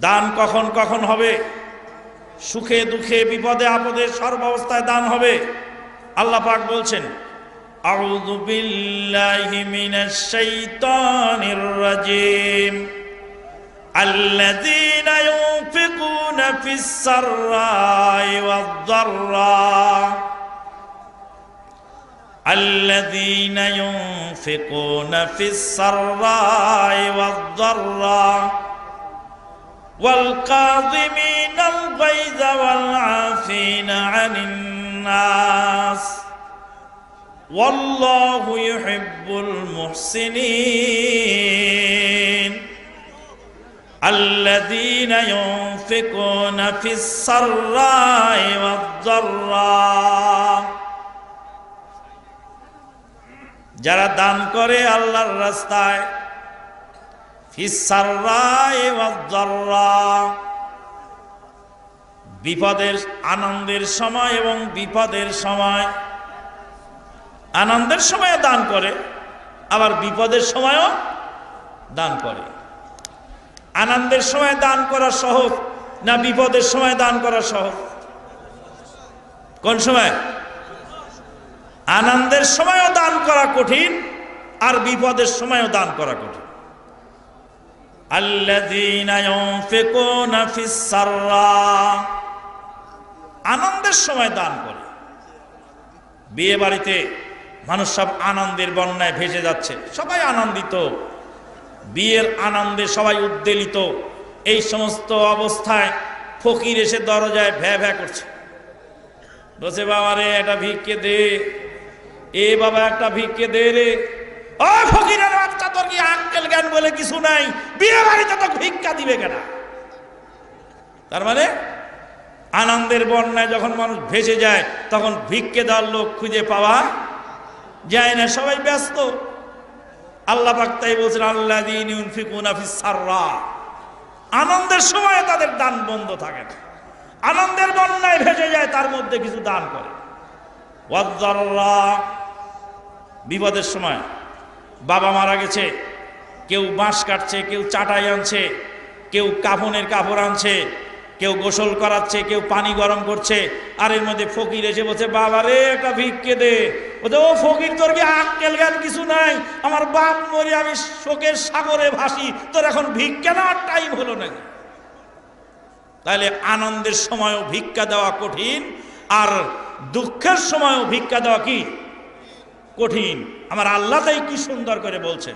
দান কখন কখন হবে সুখে দুঃখে বিপদে আপদে সর্বাবস্থায় দান হবে আল্লাহ পাক বলছেন আউযু বিল্লাহি মিনাশ শাইতানির রাজিম الذين ينفقون في السراء والضراء الذين ينفقون في السراء والضراء والقاضمين الغيظ والعافين عن الناس والله يحب المحسنين الذين ينفقون في السراء والضراء যারা দান করে আল্লাহর রাস্তায় ফিসাররায় ওয়াজ্জাররা বিপদের আনন্দের সময় এবং বিপদের সময়। আনন্দের সময় দান করে, আবার বিপদের সময়ও দান করে। আনন্দের সময় দান করা সহজ না বিপদের সময় দান করা সহজ? কোন সময়? আনন্দের সময়ও দান করা কঠিন, আর বিপদের সময়ও দান করা কঠিন। আনন্দের সময় দান করে। বিয়ে বাড়িতে মানুষ সব আনন্দের বন্যায় ভেসে যাচ্ছে। সবাই আনন্দিত। বিয়ের আনন্দে সবাই উদ্বেলিত। এই সমস্ত অবস্থায় ফকির এসে দরজায় ভ্যা ভ্যা করছে। বসে বাবা রে, একটা ভিক্ষে দে। এ বাবা, একটা ভিক্ষে দে রে। তোর জ্ঞান বলে কিছু নাই, বিয়ে বাড়িতে তো ভিক্ষা দিবে কেন? তার মানে আনন্দের বন্যায় যখন মানুষ ভেসে যায়, তখন ভিক্ষে দেওয়ার লোক খুঁজে পাওয়া যায় না, সবাই ব্যস্ত। আল্লাহ পাক তাই বলছেন আল্লাহ দিন সাররা। আনন্দের সময় তাদের দান বন্ধ থাকে না। আনন্দের বন্যায় ভেসে যায়, তার মধ্যে কিছু দান করে। বিপদের সময় বাবা মারা গেছে কেউ বাঁশ কাটছে, কেউ চাটাই আনছে, কেউ কাফনের কাপড় আনছে, কেউ গোসল করাচ্ছে, কেউ পানি গরম করছে, আর এর মধ্যে ফকির এসে বলছে, বাবা রে, একটা ভিক্ষে দে। বলছে, ও ফকির, তোর কি আক্কেল জ্ঞান কিছু নাই? আমার বাপ মরে, আমি শোকের সাগরে ভাসি, তোর এখন ভিক্ষা নেওয়ার টাইম হলো নাকি? তাহলে আনন্দের সময়ও ভিক্ষা দেওয়া কঠিন, আর দুঃখের সময়ও ভিক্ষা দেওয়া কি? কঠিন। আমার আল্লাহ তাই কি সুন্দর করে বলছেন?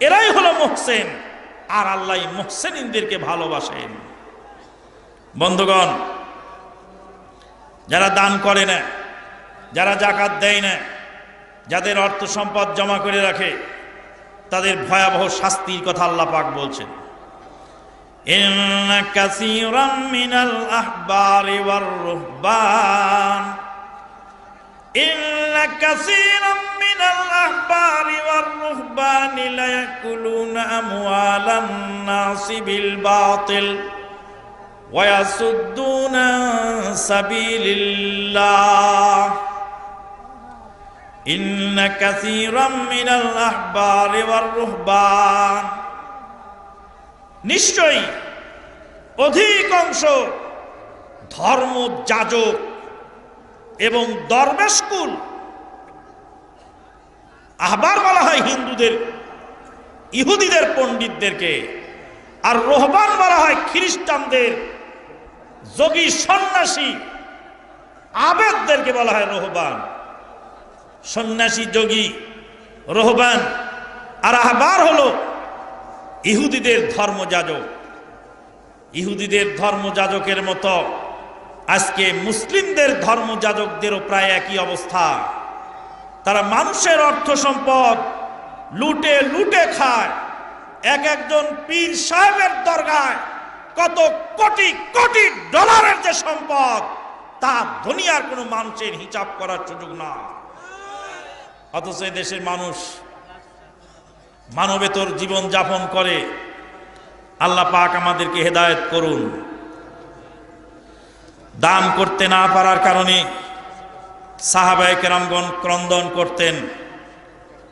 এরাই হলো মোহসেন আর আল্লাহ মোহসেনদেরকে ভালোবাসেন বন্ধুগণ যারা দান করে না যারা জাকাত দেয় না যাদের অর্থ সম্পদ জমা করে রাখে তাদের ভয়াবহ শাস্তির কথা আল্লাহ পাক বলছেন إن كثيرا من الأحبار والرهبان إن كثيرا من الأحبار والرهبان ليأكلون أموال الناس بالباطل ويصدون عن سبيل الله إن كثيرا من الأحبار والرهبان নিশ্চয়ই অধিকাংশ ধর্ম যাজক এবং দরবেশকুল আহবার বলা হয় হিন্দুদের, ইহুদিদের পণ্ডিতদেরকে। আর রোহবান বলা হয় খ্রিস্টানদের যোগী সন্ন্যাসী। আবেদদেরকে বলা হয় রোহবান। সন্ন্যাসী যোগী রোহবান। আর আহবার হলো ইহুদিদের ধর্মযাজক। ইহুদিদের ধর্মযাজকের মতো আজকে মুসলিমদের ধর্মযাজকদেরও প্রায় একই অবস্থা। তারা মানুষের অর্থ সম্পদ লুটে লুটে খায়। এক একজন পীর সাহেবের দরগায় কত কোটি কোটি ডলারের যে সম্পদ, তা দুনিয়ার কোনো মানুষের হিসাব করার সুযোগ না। অথচ দেশের মানুষ মানবেতর জীবন যাপন করে। আল্লাহ পাক আমাদেরকে হেদায়ত করুন। দান করতে না পারার কারণে সাহাবায়ে কেরামগণ ক্রন্দন করতেন।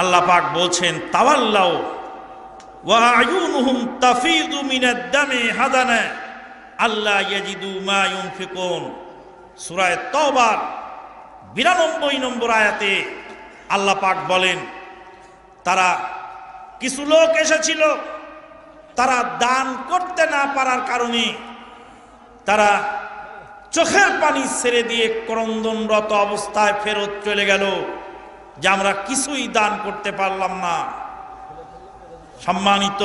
আল্লাহ পাক বলছেন তাওয়াল্লাও তাফিদু আল্লাহ ইয়াজিদু মা ইউনফিকুন। সূরা তওবার 92 নম্বর আয়াতে আল্লাহ পাক বলেন, তারা কিছু লোক এসেছিল, তারা দান করতে না পারার কারণে তারা চোখের পানি ছেড়ে দিয়ে ক্রন্দনরত অবস্থায় ফেরত চলে গেল, যে আমরা কিছুই দান করতে পারলাম না। সম্মানিত